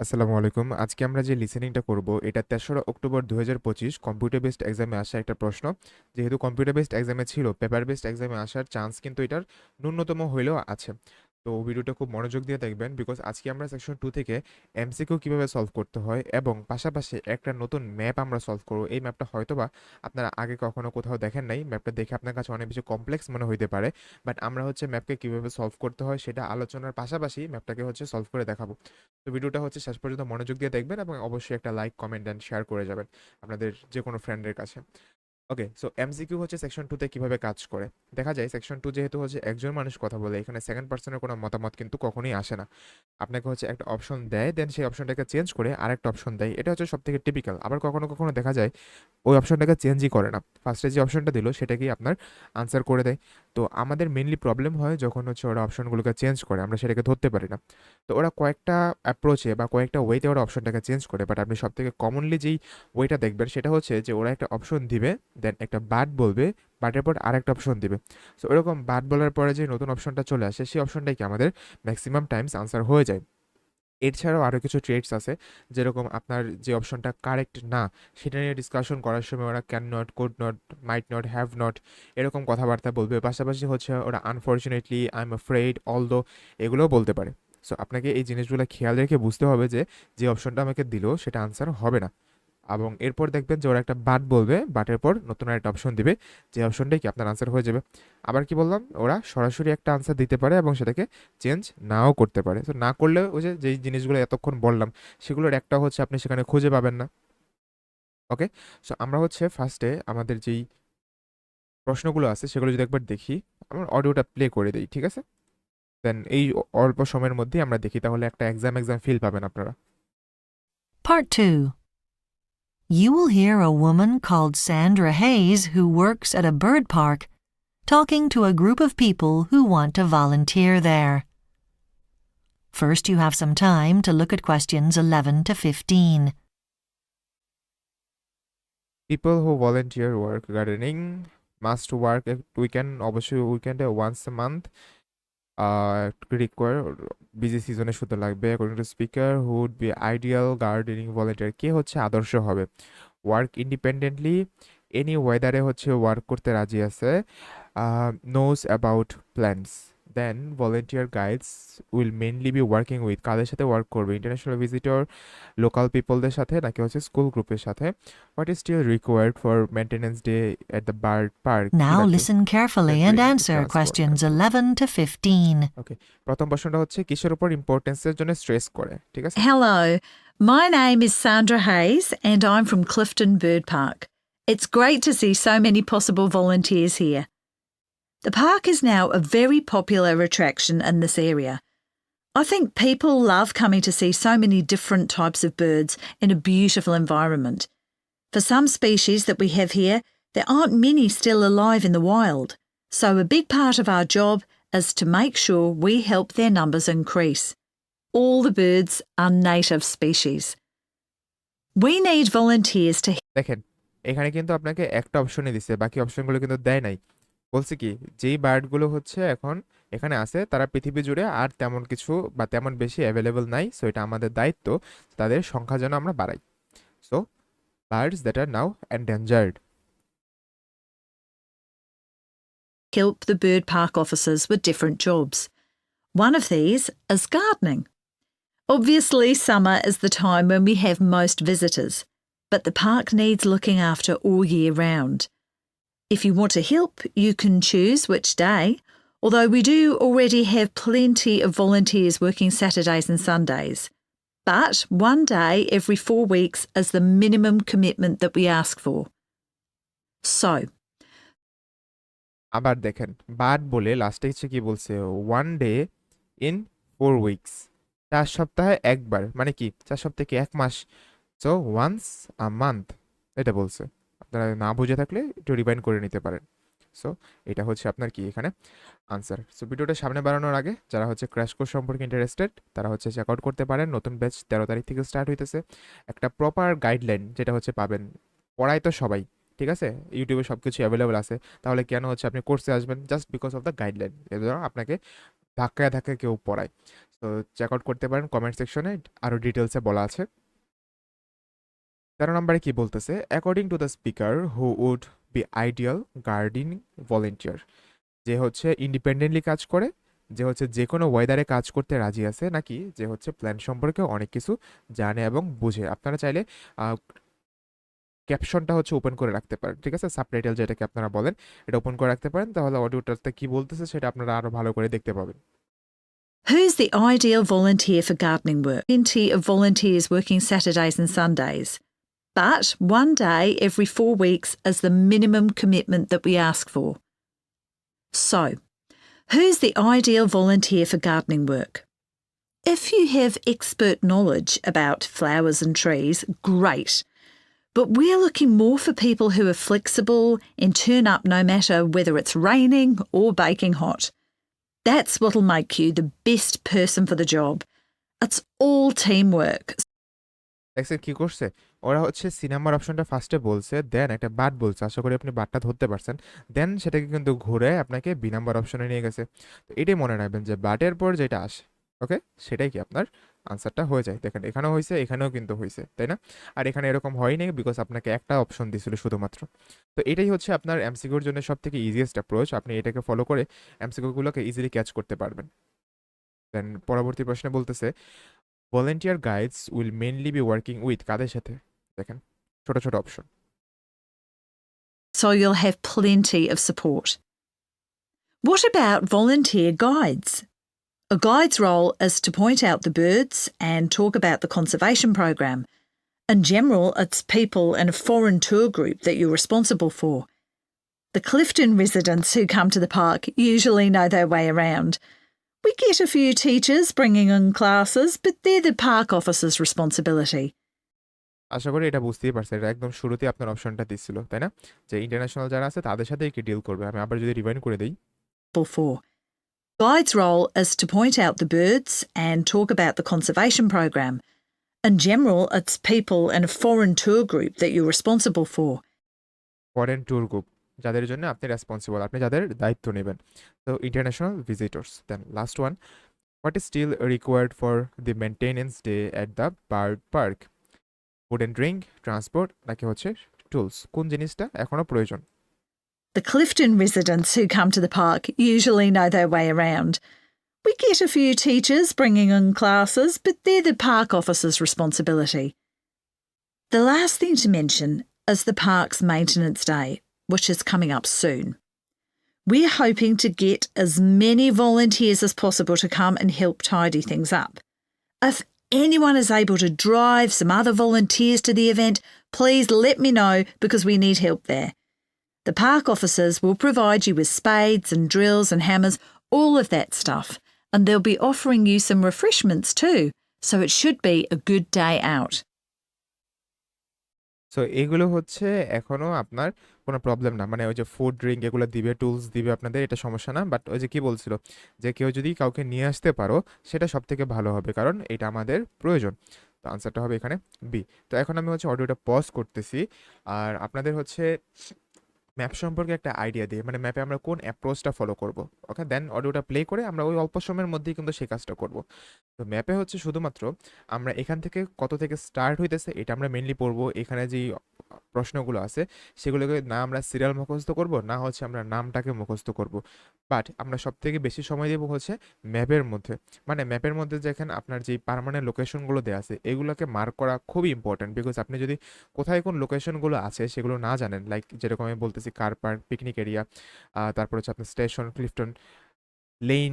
আসসালামু আলাইকুম। আজকে আমরা যে লিসেনিংটা করব এটা তেসরা অক্টোবর ২০২৫ কম্পিউটার বেসড এক্সামে আসা একটা প্রশ্ন। যেহেতু কম্পিউটার বেসড এক্সামে ছিল, পেপার বেসড এক্সামে আসার চান্স কিন্তু এটার ন্যূনতম হইলেও আছে। তো ভিডিওটা খুব মনোযোগ দিয়ে দেখবেন বিকজ আজকে আমরা সেকশন টু থেকে এমসিকিউ কীভাবে সলভ করতে হয় এবং পাশাপাশি একটা নতুন ম্যাপ আমরা সলভ করব। এই ম্যাপটা হয়তোবা আপনারা আগে কখনো কোথাও দেখেন নাই। ম্যাপটা দেখে আপনার কাছে অনেক বেশি কমপ্লেক্স মনে হইতে পারে। বাট আমরা হচ্ছে ম্যাপকে কীভাবে সলভ করতে হয় সেটা আলোচনার পাশাপাশি ম্যাপটাকে হচ্ছে সলভ করে দেখাবো। তো ভিডিওটা হচ্ছে শেষ পর্যন্ত মনোযোগ দিয়ে দেখবেন এবং অবশ্যই একটা লাইক, কমেন্ট অ্যান্ড শেয়ার করে যাবেন আপনাদের যে কোনো ফ্রেন্ডের কাছে। ওকে, সো এমসিকিউ হচ্ছে সেকশন 2 তে কীভাবে কাজ করে। দেখা যায় সেকশন টু যেহেতু হচ্ছে একজন মানুষ কথা বলে, এখানে সেকেন্ড পার্সনের কোনো মতামত কিন্তু কখনোই আসে না। আপনাকে হচ্ছে একটা অপশন দেয়, দেন সেই অপশনটাকে চেঞ্জ করে আরেকটা অপশন দেয়। এটা হচ্ছে সব থেকে টিপিক্যাল। আবার কখনো, কখনো দেখা যায় ওই অপশনটাকে চেঞ্জই করে না। ফার্স্টে যে অপশনটা দিল সেটাকেই আপনার আনসার করে দেয়। তো আমাদের মেনলি প্রবলেম হয় যখন হচ্ছে ওরা অপশনগুলোকে চেঞ্জ করে, আমরা সেটাকে ধরতে পারি না। তো ওরা কয়েকটা অ্যাপ্রোচে বা কয়েকটা ওয়েতে ওরা অপশনটাকে চেঞ্জ করে। বাট আপনি সবথেকে কমনলি যেই ওয়েটা দেখবেন সেটা হচ্ছে যে ওরা একটা অপশন দিবে, দেন একটা বাট বলবে, বাটের পর আরেকটা অপশন দিবে। সো এরকম বাট বলার পরে যে নতুন অপশনটা চলে আসে সেই অপশনটাই কি আমাদের ম্যাক্সিমাম টাইমস আনসার হয়ে যায়। এছাড়াও আরও কিছু ট্রেডস আছে যেরকম আপনার যে অপশনটা কারেক্ট না সেটা নিয়ে ডিসকাশন করার সময় ওরা can not, could not, might not, have not এরকম কথাবার্তা বলবে। পাশাপাশি হচ্ছে ওরা unfortunately I am afraid although এগুলোও বলতে পারে। সো আপনাকে এই জিনিসগুলো খেয়াল রেখে বুঝতে হবে যে, যে অপশনটা আমাকে দিল সেটা আনসার হবে না। এবং এরপর দেখবেন যে ওরা একটা বাট বলবে, বাটের পর নতুন আরেকটা অপশন দিবে, যে অপশনটাই কি আপনার আনসার হয়ে যাবে। আবার কি বললাম? ওরা সরাসরি একটা আনসার দিতে পারে এবং সেটাকে চেঞ্জ নাও করতে পারে। তো না করলে ওই যে যেই জিনিসগুলো এতক্ষণ বললাম সেগুলোর একটা হচ্ছে আপনি সেখানে খুঁজে পাবেন না। ওকে? সো আমরা হচ্ছে ফার্স্টে আমাদের যেই প্রশ্নগুলো আছে সেগুলো যদি একবার দেখি, আমার অডিওটা প্লে করে দিই ঠিক আছে? দেন এই অল্প সময়ের মধ্যেই আমরা দেখি তাহলে একটা এক্সাম, এক্সাম ফিল পাবেন আপনারা। Part 2 you will hear a woman called Sandra Hayes who works at a bird park talking to a group of people who want to volunteer there. First, you have some time to look at questions 11 to 15. People who volunteer work gardening must work a weekend, obviously weekend once a month Uh, busy সিজনে শুধু লাগবে। According to speaker who'd be ideal gardening volunteer কে হচ্ছে আদর্শ হবে? Work independently any ওয়েদারে হচ্ছে work করতে রাজি আছে। Knows about plants Then volunteer guides will mainly be working with কাদের সাথে ওয়ার্ক করবে ইন্টারন্যাশনাল ভিজিটর লোকাল পিপলদের সাথে নাকি হচ্ছে স্কুল গ্রুপের সাথে what is still required for maintenance day at the bird park Now listen carefully and Agreed. answer Transport. questions 11 to 15. প্রথম প্রশ্নটা হচ্ছে কিসের উপর ইম্পর্টেন্সের জন্য স্ট্রেস করে ঠিক আছে Hello, my name is Sandra Hayes and I'm from Clifton Bird Park. It's great to see so many possible volunteers here. The park is now a very popular attraction in this area. I think people love coming to see so many different types of birds in a beautiful environment. For some species that we have here, there aren't many still alive in the wild, so a big part of our job is to make sure we help their numbers increase all the birds are native species. We need volunteers to দেখেন এখানে কিন্তু আপনাকে একটা অপশনই দিছে বাকি অপশনগুলো কিন্তু দেয় নাই বলছে কি যেই বার্ডগুলো হচ্ছে এখন এখানে আছে তারা পৃথিবী জুড়ে আর তেমন কিছু বা তেমন বেশি অ্যাভেলেবল নাই সো এটা আমাদের দায়িত্ব তাদের সংখ্যা যেন আমরা বাড়াই so birds that are now endangered help the bird park officers with different jobs. One of these is gardening. Obviously, summer is the time when we have most visitors, but the park needs looking after all year round. If you want to help, you can choose which day, although we do already have plenty of volunteers working Saturdays and Sundays. But one day every four weeks is the minimum commitment that we ask for. So, আবার দেখেন bird বলে লাস্টে হচ্ছে কি বলছে one day in four weeks চার সপ্তাহে একবার মানে কি চার সপ্তাহে কি এক মাস সো ওয়ান্স আ মান্থ এটা বলছে আপনারা না বুঝে থাকলে একটু রিভাইন্ড করে নিতে পারেন। সো এটা হচ্ছে আপনার কি এখানে? আনসার সো ভিডিওটা সামনে বাড়ানোর আগে যারা হচ্ছে ক্র্যাশ কোর্স সম্পর্কে ইন্টারেস্টেড তারা হচ্ছে চেক আউট করতে পারেন। নতুন ব্যাচ তেরো তারিখ থেকে স্টার্ট হইতেছে। একটা প্রপার গাইডলাইন যেটা হচ্ছে পাবেন। পড়ায় তো সবাই, ঠিক আছে? ইউটিউবে সব কিছু অ্যাভেলেবল আছে। তাহলে কেন হচ্ছে আপনি কোর্সে আসবেন? Just because of the guideline এবার আপনাকে ধাক্কায় ধাক্কায় কেউ পড়ায়। তো চেক আউট করতে পারেন। কমেন্ট সেকশনে আরও ডিটেলসে বলা আছে। তেরো নম্বরে কি বলতেছে? According to the speaker who would be ideal guarding volunteer যে হচ্ছে ইন্ডিপেন্ডেন্টলি কাজ করে, যে হচ্ছে যে কোনো ওয়েদারে কাজ করতে রাজি আছে নাকি, যে হচ্ছে প্ল্যান সম্পর্কে অনেক কিছু জানে এবং বুঝে। আপনারা চাইলে ক্যাপশনটা হচ্ছে ওপেন করে রাখতে পারেন, ঠিক আছে? সাবটাইটেল যেটাকে আপনারা বলেন, এটা ওপেন করে রাখতে পারেন। তাহলে অডিওটাতে কি বলতেছে সেটা আপনারা আরও ভালো করে দেখতে পাবেন। Who's the ideal volunteer for gardening work? Plenty of volunteers working Saturdays and Sundays. But one day every four weeks is the minimum commitment that we ask for. So, who's the ideal volunteer for gardening work? If you have expert knowledge about flowers and trees, great. But we're looking more for people who are flexible and turn up no matter whether it's raining or baking hot. That's what'll make you the best person for the job. It's all teamwork. দেখছেন কি করছে? ওরা হচ্ছে সিনেমার অপশনটা ফার্স্টে বলছে দেন একটা বাট বলছে, আশা করি আপনি বাটটা ধরতে পারছেন। দেন সেটাকে কিন্তু ঘুরে আপনাকে বি নাম্বার অপশনে নিয়ে গেছে। তো এটাই মনে রাখবেন যে বাটের পর যেটা আসে ওকে সেটাই কি আপনার আনসারটা হয়ে যায়। দেখেন, এখানেও হয়েছে, এখানেও কিন্তু হয়েছে, তাই না? আর এখানে এরকম হয়নি বিকজ আপনাকে একটা অপশন দিছিল শুধুমাত্র। তো এটাই হচ্ছে আপনার এমসিকিউর জন্য সব থেকে ইজিয়েস্ট অ্যাপ্রোচ আপনি এটাকে ফলো করে এমসিকিউগুলোকে ইজিলি ক্যাচ করতে পারবেন। দেন পরবর্তী প্রশ্নে বলতেছে Volunteer guides will mainly be working with কাদের সাথে দেখেন ছোট ছোট option So you'll have plenty of support. What about volunteer guides? A guide's role is to point out the birds and talk about the conservation program. In general, it's people in a foreign tour group that you're responsible for. The Clifton residents who come to the park usually know their way around. We get a few teachers bringing in classes, but they're the park officer's responsibility. আশা করি এটা বুঝতেই পারছেন এটা একদম শুরুতে আপনার অপশনটা দিচ্ছিল তাই না যে ইন্টারন্যাশনাল যারা আছে তাদের সাথে কি ডিল করবে আমি আবার যদি রিভাইন্ড করে দিই for. Guide's role is to point out the birds and talk about the conservation program. In general, it's people in a foreign tour group that you're responsible for. Foreign tour group যাদের জন্য আপনি responsible আপনি যাদের দায়িত্ব নেবেন তো international visitors then last one what is still required for the maintenance day at the bird park food and drink transport নাকি হচ্ছে টুলস কোন জিনিসটা এখনও প্রয়োজন The Clifton residents who come to the park usually know their way around. We get a few teachers bringing in classes, but they're the park officer's responsibility. The last thing to mention is the park's maintenance day, which is coming up soon. We're hoping to get as many volunteers as possible to come and help tidy things up. If anyone is able to drive some other volunteers to the event, please let me know because we need help there. The park officers will provide you with spades and drills and hammers, all of that stuff, and they'll be offering you some refreshments too, so it should be a good day out. So এগুলো হচ্ছে এখনো আপনার কোনো problem না। মানে ওই যে food drink এগুলো দিবে টুলস দিবে আপনাদের, এটা সমস্যা না। বাট ওই যে কী বলছিল, যে কেউ যদি কাউকে নিয়ে আসতে পারো, সেটা সব থেকে ভালো হবে, কারণ এটা আমাদের প্রয়োজন। তো আনসারটা হবে এখানে বি তো এখন আমি হচ্ছে অডিওটা পজ করতেছি। আর আপনাদের হচ্ছে ম্যাপ সম্পর্কে একটা আইডিয়া দিয়ে মানে ম্যাপে আমরা কোন অ্যাপ্রোচটা ফলো করব। ওকে দেন অডিওটা প্লে করে আমরা ওই অল্প সময়ের মধ্যেই কিন্তু সেই কাজটা করব। তো ম্যাপে হচ্ছে শুধুমাত্র আমরা এখান থেকে কত থেকে স্টার্ট হইতেছে এটা আমরা মেনলি পড়ব। এখানে যেই প্রশ্নগুলো আছে, সেগুলোকে না আমরা সিরিয়াল মুখস্থ করব, না হচ্ছে আমরা নামটাকে মুখস্থ করব। বাট আমরা সব থেকে বেশি সময় দেবো হচ্ছে ম্যাপের মধ্যে। মানে ম্যাপের মধ্যে যেখানে আপনার যে পারমানেন্ট লোকেশনগুলো দেওয়া আছে, এগুলোকে মার্ক করা খুবই ইম্পর্ট্যান্ট বিকজ আপনি যদি কোথায় কোন লোকেশনগুলো আছে সেগুলো না জানেন লাইক যেরকম আমি বলতেছি কার পার্ক পিকনিক এরিয়া তারপর হচ্ছে আপনার স্টেশন ক্লিফটন লেন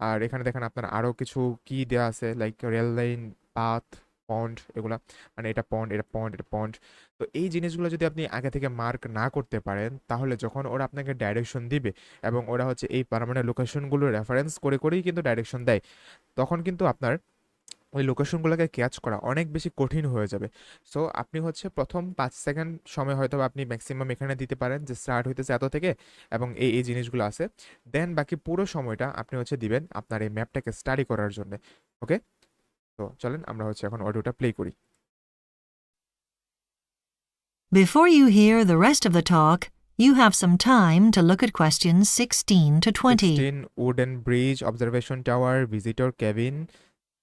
আর এখানে দেখেন আপনার আরও কিছু কি দেওয়া আছে like rail line path pond এগুলা মানে এটা পন্ড এটা পন্ড এটা পন্ড তো এই জিনিসগুলো যদি আপনি আগে থেকে মার্ক না করতে পারেন, তাহলে যখন ওরা আপনাকে ডাইরেকশন দিবে এবং ওরা হচ্ছে এই পারমানেন্ট লোকেশনগুলো রেফারেন্স করে, করেই কিন্তু ডাইরেকশন দেয়, তখন কিন্তু আপনার ওই লোকেশনগুলোকে ক্যাচ করা অনেক বেশি কঠিন হয়ে যাবে। সো আপনি হচ্ছে প্রথম পাঁচ সেকেন্ড সময় হয়তো আপনি ম্যাক্সিমাম এখানে দিতে পারেন যে স্টার্ট হইতেছে এত থেকে এবং এই এই জিনিসগুলো আছে। দেন বাকি পুরো সময়টা আপনি হচ্ছে দিবেন আপনার এই ম্যাপটাকে স্টাডি করার জন্য ওকে তো চলেন আমরা হচ্ছে এখন অডিওটা প্লে করি। Before you hear the rest of the talk, You have some time to look at questions 16 to 20. 16 wooden bridge observation tower visitor cabin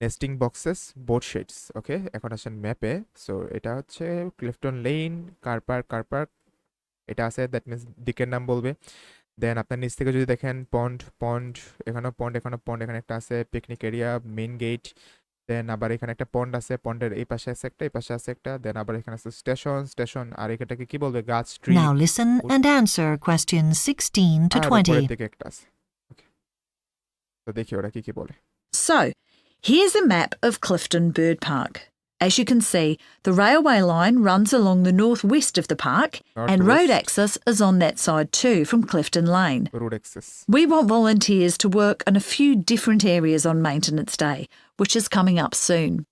nesting boxes board sheds okay এখন আসেন ম্যাপে সো এটা হচ্ছে Clifton Lane car park car park এটা আছে that means দিকের নাম বলবে। দেন আপনার নিচ থেকে যদি দেখেন পন্ড পন্ড এখানেও পন্ড এখানেও পন্ড এখানে একটা আছে picnic area main gate then আবার এখানে একটা পন্ড আছে পন্ডের এই পাশে আছে একটা এই পাশে আছে একটা দেন আবার এখানে আছে স্টেশন স্টেশন আর এটাকে কি বলবে? গাছ tree Now listen and answer questions 16 to আর উপরের 20. দিকে একটা আছে ওকে তো দেখি ওরা কি কি বলে। So, Here's a map of Clifton Bird Park. As you can see, the railway line runs along the northwest of the park, and road access is on that side too from Clifton Lane. Road access. We want volunteers to work on a few different areas on maintenance day, which is coming up soon.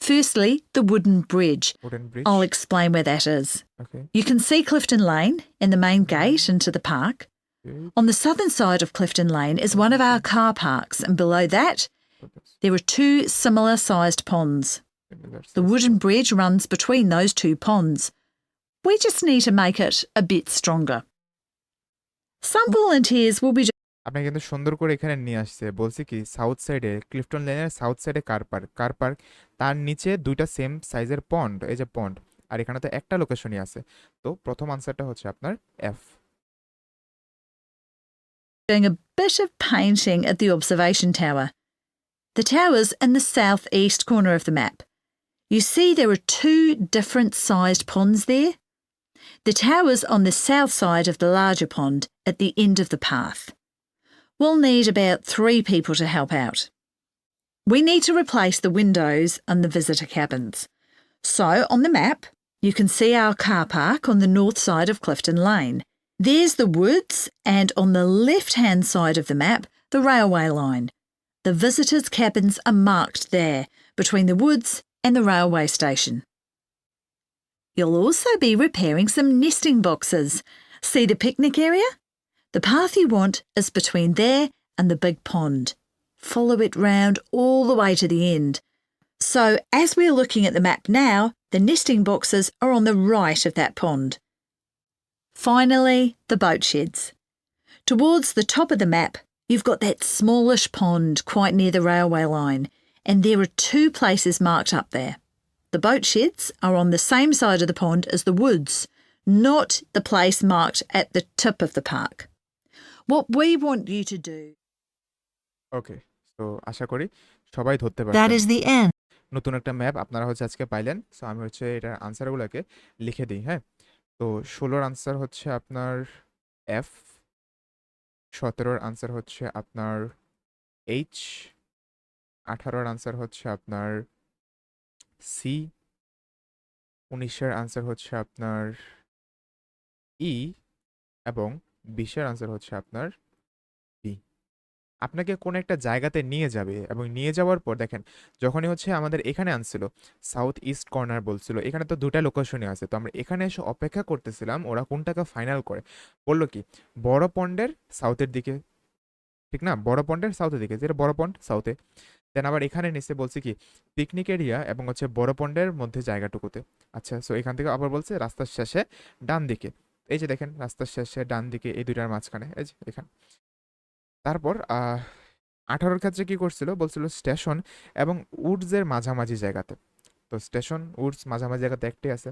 Firstly, the wooden bridge. Wooden bridge. I'll explain where that is. Okay. You can see Clifton Lane and the main mm-hmm. gate into the park. Okay. On the southern side of Clifton Lane is one of our car parks, and below that there are two similar sized ponds. The wooden bridge runs between those two ponds. We just need to make it a bit stronger. Some volunteers will be আপনাকে কিন্তু সুন্দর করে এখানে নিয়ে আসছে বলছি কি south সাইডে ক্লিফটন লেনের সাউথ সাইডে কার পার্ক কার পার্ক তার নিচে দুইটা সেম সাইজের পন্ড এই যে পন্ড আর এখানে তো একটা লোকেশনই আছে তো প্রথম আনসারটা হচ্ছে আপনার F doing a bit of painting at the observation tower. The tower's in the southeast corner of the map. You see there are two different sized ponds there. The tower's on the south side of the larger pond at the end of the path. We'll need about three people to help out. We need to replace the windows and the visitor cabins. So, on the map, you can see our car park on the north side of Clifton Lane. There's the woods, and on the left hand side of the map, the railway line. The visitors' cabins are marked there, between the woods and the railway station. You'll also be repairing some nesting boxes. See the picnic area? The path you want is between there and the big pond. Follow it round all the way to the end. So, as we're looking at the map now, the nesting boxes are on the right of that pond. Finally, the boat sheds. Towards the top of the map, you've got that smallish pond quite near the railway line, and there are two places marked up there. The boat sheds are on the same side of the pond as the woods, not the place marked at the tip of the park. What we want you to do ওকে তো আশা করি সবাই ধরতে পারবেন That is the end. নতুন একটা map আপনারা হচ্ছে আজকে পাইলেন সো আমি হচ্ছে এটার আনসারগুলোকে লিখে দিই হ্যাঁ তো ষোলোর আনসার হচ্ছে আপনার এফ সতেরোর আনসার হচ্ছে আপনার এইচ আঠারোর আনসার হচ্ছে আপনার সি উনিশের আনসার হচ্ছে আপনার ই এবং বিশের আনসার হচ্ছে আপনার আপনাকে কোন একটা জায়গাতে নিয়ে যাবে এবং নিয়ে যাওয়ার পর দেখেন, যখনই হচ্ছে আমাদের এখানে আনছিল সাউথ ইস্ট কর্নার বলছিল, এখানে তো দুটা লোকেশনই আছে, তো আমরা এখানে এসে অপেক্ষা করতেছিলাম ওরা কোন টাকা ফাইনাল করে। বলল কি, বড় পন্ডের সাউথের দিকে, ঠিক না? বড় পন্ডের সাউথের দিকে, যেটা বড় পন্ড সাউথে দেন আবার এখানে নিচে বলছে কি পিকনিক এরিয়া এবং হচ্ছে বড় পন্ডের মধ্যে জায়গাটুকুতে। আচ্ছা সো এখান থেকে আবার বলছে রাস্তার শেষে ডান দিকে এই যে দেখেন, রাস্তার শেষে ডান দিকে এই দুইটার মাঝখানে, এই যে এখানে। তারপর আঠারোর ক্ষেত্রে কি করছিল? বলছিল স্টেশন এবং উডসের মাঝামাঝি জায়গাতে। তো স্টেশন, উডস, মাঝামাঝি জায়গাতে একটাই আছে।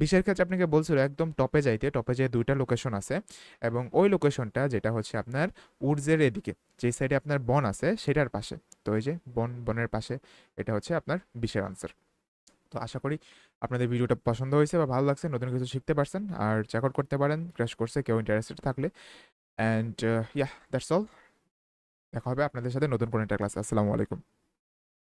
বিশের ক্ষেত্রে আপনাকে বলছিল একদম টপে যাইতে, টপে যেয়ে দুইটা লোকেশন আছে এবং ওই লোকেশনটা যেটা হচ্ছে আপনার উডসের এদিকে যে সাইডে আপনার বন আছে সেটার পাশে। তো ওই যে বন, বনের পাশে, এটা হচ্ছে আপনার বিশের আনসার তো আশা করি আপনাদের ভিডিওটা পছন্দ হয়েছে বা ভালো লাগছে, নতুন কিছু শিখতে পারছেন, আর চেক আউট করতে পারেন ক্র্যাশ কোর্সে কেউ ইন্টারেস্টেড থাকলে। অ্যান্ড ইয়া দ্যাটস অল দেখা হবে আপনাদের সাথে নতুন কোনো একটা ক্লাস আসসালামু আলাইকুম।